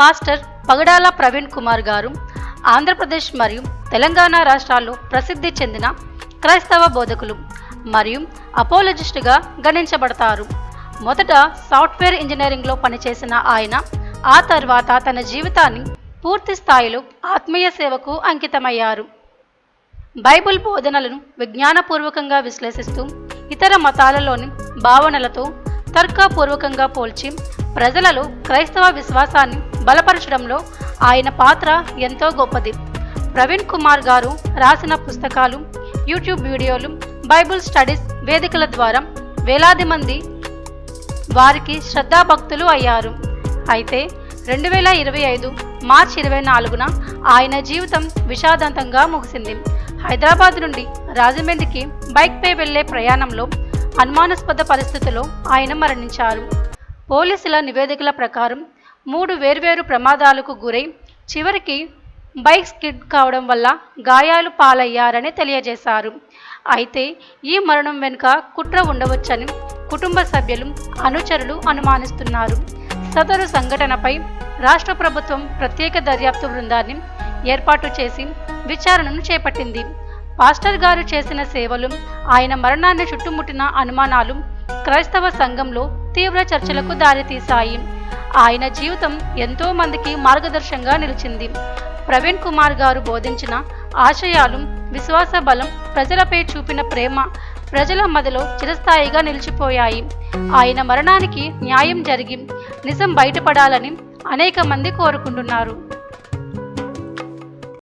Pastor పగడాల ప్రవీణ్ కుమార్ గారు ఆంధ్రప్రదేశ్ మరియు తెలంగాణ రాష్ట్రాల్లో ప్రసిద్ధి చెందిన క్రైస్తవ బోధకులు మరియు అపోలజిస్టుగా గణించబడతారు. మొదట సాఫ్ట్వేర్ ఇంజనీరింగ్లో పనిచేసిన ఆయన ఆ తర్వాత తన జీవితాన్ని పూర్తి స్థాయిలో ఆత్మీయ సేవకు అంకితమయ్యారు. బైబిల్ బోధనలను విజ్ఞానపూర్వకంగా విశ్లేషిస్తూ ఇతర మతాలలోని భావనలతో తర్కపూర్వకంగా పోల్చి ప్రజలలో క్రైస్తవ విశ్వాసాన్ని బలపరచడంలో ఆయన పాత్ర ఎంతో గొప్పది. ప్రవీణ్ కుమార్ గారు రాసిన పుస్తకాలు యూట్యూబ్ వీడియోలు బైబిల్ స్టడీస్ వేదికల ద్వారా వేలాది మంది వారికి శ్రద్ధాభక్తులు అయ్యారు. అయితే రెండు వేల ఇరవై ఐదు మార్చి ఇరవై నాలుగున ఆయన జీవితం విషాదంతంగా ముగిసింది. హైదరాబాద్ నుండి రాజమండ్రికి బైక్పై వెళ్ళే ప్రయాణంలో అనుమానాస్పద పరిస్థితిలో ఆయన మరణించారు. పోలీసుల నివేదికల ప్రకారం మూడు వేర్వేరు ప్రమాదాలకు గురై చివరికి బైక్ స్కిడ్ కావడం వల్ల గాయాలు పాలయ్యారని తెలియజేశారు. అయితే ఈ మరణం వెనుక కుట్ర ఉండవచ్చని కుటుంబ సభ్యులు అనుచరులు అనుమానిస్తున్నారు. సదరు సంఘటనపై రాష్ట్ర ప్రభుత్వం ప్రత్యేక దర్యాప్తు బృందాన్ని ఏర్పాటు చేసి విచారణను చేపట్టింది. పాస్టర్ గారు చేసిన సేవలు ఆయన మరణాన్ని చుట్టుముట్టిన అనుమానాలు క్రైస్తవ సంఘంలో తీవ్ర చర్చలకు దారితీశాయి. ఆయన జీవితం ఎంతో మందికి మార్గదర్శంగా నిలిచింది. ప్రవీణ్ కుమార్ గారు బోధించిన ఆశయాలు విశ్వాస బలం ప్రజలపై చూపిన ప్రేమ ప్రజల మదిలో చిరస్థాయిగా నిలిచిపోయాయి. ఆయన మరణానికి న్యాయం జరిగి నిజం బయటపడాలని అనేక మంది కోరుకుంటున్నారు.